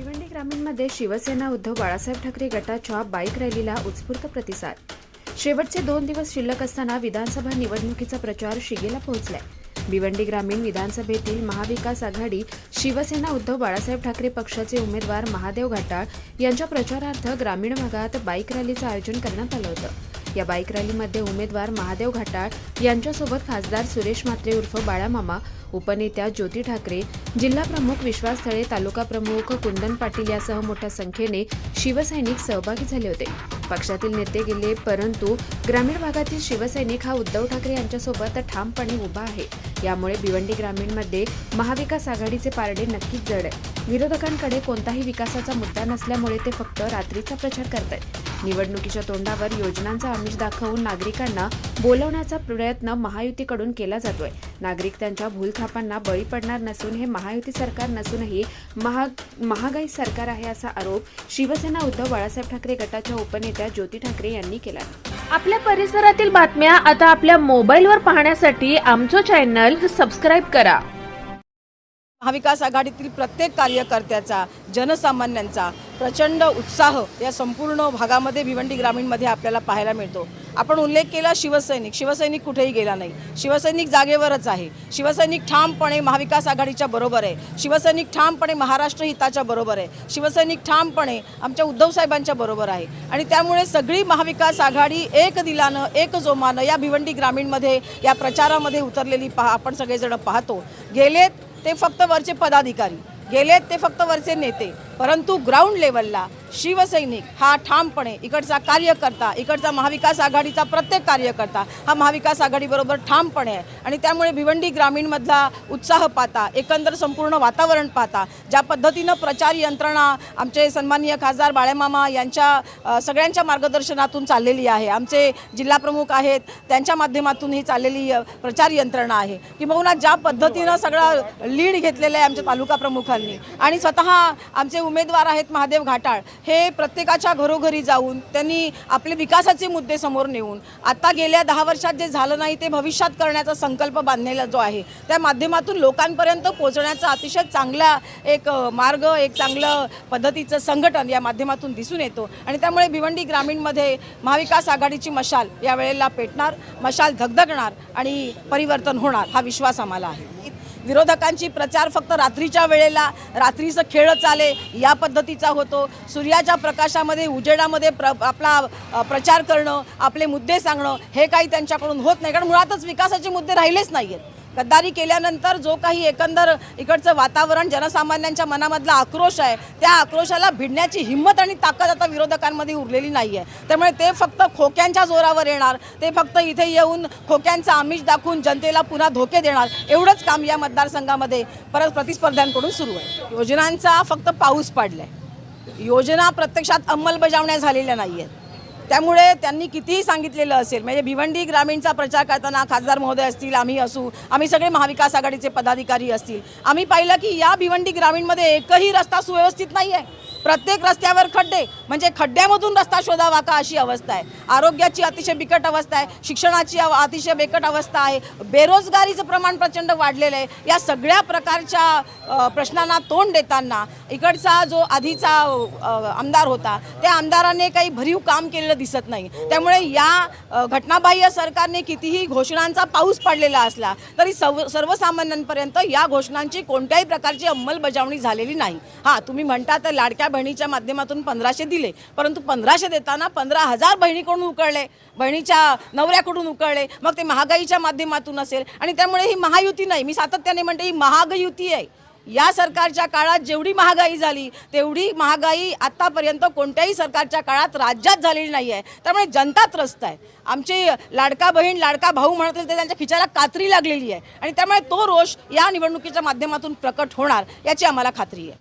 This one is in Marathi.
भिवंडी ग्रामीणमध्ये शिवसेना उद्धव बाळासाहेब ठाकरे गटाच्या बाईक रॅलीला उत्स्फूर्त प्रतिसाद. शेवटचे दोन दिवस शिल्लक असताना विधानसभा निवडणुकीचा प्रचार शिगेला पोहोचलाय. भिवंडी ग्रामीण विधानसभेतील महाविकास आघाडी शिवसेना उद्धव बाळासाहेब ठाकरे पक्षाचे उमेदवार महादेव घाटाळ यांच्या प्रचारार्थ ग्रामीण भागात बाईक रॅलीचं आयोजन करण्यात आलं होतं. या बाईक रॅलीमध्ये उमेदवार महादेव घाटाळ यांच्यासोबत खासदार सुरेश म्हात्रे उर्फ बाळामामा उपनेत्या ज्योती ठाकरे जिल्हा प्रमुख विश्वास थळे तालुका प्रमुख कुंदन पाटील यासह मोठ्या संख्येने शिवसैनिक सहभागी झाले होते. पक्षातील नेते गेले परंतु ग्रामीण भागातील शिवसैनिक हा उद्धव ठाकरे यांच्यासोबत ठामपणे उभा आहे. यामुळे भिवंडी ग्रामीणमध्ये महाविकास आघाडीचे पारडे नक्कीच जड आहे विरोधकांकडे कोणताही विकासाचा मुद्दा नसल्यामुळे ते फक्त रात्रीचा प्रचार करतायत. निवडणुकीच्या तोंडावर योजनांचा आमिष दाखवून नागरिकांना बोलवण्याचा प्रयत्न महायुतीकडून केला जातोय. नागरिक त्यांच्या भूलथापांना बळी पडणार नसून हे महायुती सरकार नसूनही महाग महागाई सरकार आहे असा आरोप शिवसेना उद्धव बाळासाहेब ठाकरे गटाच्या उपनेत्या ज्योती ठाकरे यांनी केला. आपल्या परिसरातील बातम्या आता आपल्या मोबाईलवर पाहण्यासाठी आमचं चॅनल सबस्क्राईब करा. महाविकास आघाडीतील प्रत्येक कार्यकर्त्याचा जनसामान्यांचा प्रचंड उत्साह या संपूर्ण भागामध्ये भिवंडी ग्रामीणमध्ये आपल्याला पाहायला मिळतो. आपण उल्लेख केला शिवसैनिक. शिवसैनिक कुठेही गेला नाही. शिवसैनिक जागेवरच आहे. शिवसैनिक ठामपणे महाविकास आघाडीच्या बरोबर आहे. शिवसैनिक ठामपणे महाराष्ट्र हिताच्या बरोबर आहे. शिवसैनिक ठामपणे आमच्या उद्धव साहेबांच्या बरोबर आहे. आणि त्यामुळे सगळी महाविकास आघाडी एक दिलानं एक जोमानं या भिवंडी ग्रामीणमध्ये या प्रचारामध्ये उतरलेली पहा आपण सगळेजण पाहतो. गेलेत ते फक्त वरचे पदाधिकारी. गेलेत ते फक्त वरचे नेते. परंतु ग्राउंड लेवलला शिवसैनिक हा ठामपणे इकडचा कार्यकर्ता इकडचा महाविकास आघाडीचा प्रत्येक कार्यकर्ता हा महाविकास आघाडीबरोबर ठामपणे आहे. आणि त्यामुळे भिवंडी ग्रामीणमधला उत्साह पाहता एकंदर संपूर्ण वातावरण पाहता ज्या पद्धतीनं प्रचार यंत्रणा आमचे सन्माननीय खासदार बाळेमामा यांच्या सगळ्यांच्या मार्गदर्शनातून चाललेली आहे आमचे जिल्हाप्रमुख आहेत त्यांच्या माध्यमातून ही चाललेली प्रचार यंत्रणा आहे. किंबहुना ज्या पद्धतीनं सगळं लीड घेतलेलं आहे आमच्या तालुका प्रमुखांनी आणि स्वतः आमचे उमेदवार आहेत महादेव घाटाळ हे प्रत्येकाच्या घरोघरी जाऊन त्यांनी आपले विकासाचे मुद्दे समोर नेऊन आता गेल्या दहा वर्षात जे झालं नाही ते भविष्यात करण्याचा संकल्प बांधलेला जो आहे त्या माध्यमातून लोकांपर्यंत पोहोचण्याचा अतिशय चांगला एक मार्ग एक चांगलं पद्धतीचं संघटन या माध्यमातून दिसून येतो. आणि त्यामुळे भिवंडी ग्रामीणमध्ये महाविकास आघाडीची मशाल या वेळेला पेटणार मशाल धगधगणार आणि परिवर्तन होणार हा विश्वास आम्हाला आहे. विरोधकांची प्रचार फक्त रात्रीच्या वेळेला रात्रीचं खेळ चाले या पद्धतीचा होतो. सूर्याच्या प्रकाशामध्ये उजेडामध्ये प्र आपला प्रचार करणं आपले मुद्दे सांगणं हे काही त्यांच्याकडून होत नाही. कारण मुळातच विकासाचे मुद्दे राहिलेच नाही आहेत गद्दारी केल्यानंतर जो काही एकंदर इकडचं वातावरण जनसामान्यांच्या मनामधला आक्रोश आहे त्या आक्रोशाला भिडण्याची हिंमत आणि ताकद आता विरोधकांमध्ये उरलेली नाही आहे त्यामुळे ते फक्त खोक्यांच्या जोरावर येणार ते फक्त इथे येऊन खोक्यांचा आमिष दाखवून जनतेला पुन्हा धोके देणार एवढंच काम या मतदारसंघामध्ये परत प्रतिस्पर्ध्यांकडून सुरू आहे. योजनांचा फक्त पाऊस पाडलाय. योजना प्रत्यक्षात अंमलबजावण्या झालेल्या नाही आहेत त्यामुळे त्यांनी कितीही सांगितलेलं असेल म्हणजे भिवंडी ग्रामीणचा प्रचार करताना खासदार महोदय असतील आम्ही असू आम्ही सगळे महाविकास आघाडीचे पदाधिकारी असतील आम्ही पाहिलं की या भिवंडी ग्रामीणमध्ये एकही रस्ता सुव्यवस्थित नाही आहे प्रत्येक रस्त्यावर खड्डे. म्हणजे खड्ड्यामधून रस्ता शोधावा का अशी अवस्था आहे. आरोग्याची अतिशय बिकट अवस्था आहे. शिक्षणाची अतिशय बिकट अवस्था आहे. बेरोजगारीचं प्रमाण प्रचंड वाढलेलं आहे. या सगळ्या प्रकारच्या प्रश्नांना तोंड देताना इकडचा जो आधीचा आमदार होता त्या आमदाराने काही भरीव काम केलेलं दिसत नाही. त्यामुळे या घटनाबाह्य सरकारने कितीही घोषणांचा पाऊस पडलेला असला तरी सर्व सर्वसामान्यांपर्यंत या घोषणांची कोणत्याही प्रकारची अंमलबजावणी झालेली नाही. हां तुम्ही म्हणता तर लाडक्या बहिणीच्या माध्यमातून पंधराशे दिले. परंतु पंधराशे देताना पंधरा हजार बहिणीकडून उकळले. बहिणीच्या नवऱ्याकडून उकळले. मग ते महागाईच्या माध्यमातून असेल. आणि त्यामुळे ही महायुती नाही. मी सातत्याने म्हणते ही महागयुती आहे. या सरकारच्या काळात जेवढी महागाई झाली तेवढी महागाई आत्तापर्यंत कोणत्याही सरकारच्या काळात राज्यात झालेली नाही आहे. त्यामुळे जनता त्रस्त आहे. आमची लाडका बहीण लाडका भाऊ म्हणतील ते त्यांच्या खिचाला कात्री लागलेली आहे. आणि त्यामुळे तो रोष या निवडणुकीच्या माध्यमातून प्रकट होणार याची आम्हाला खात्री आहे.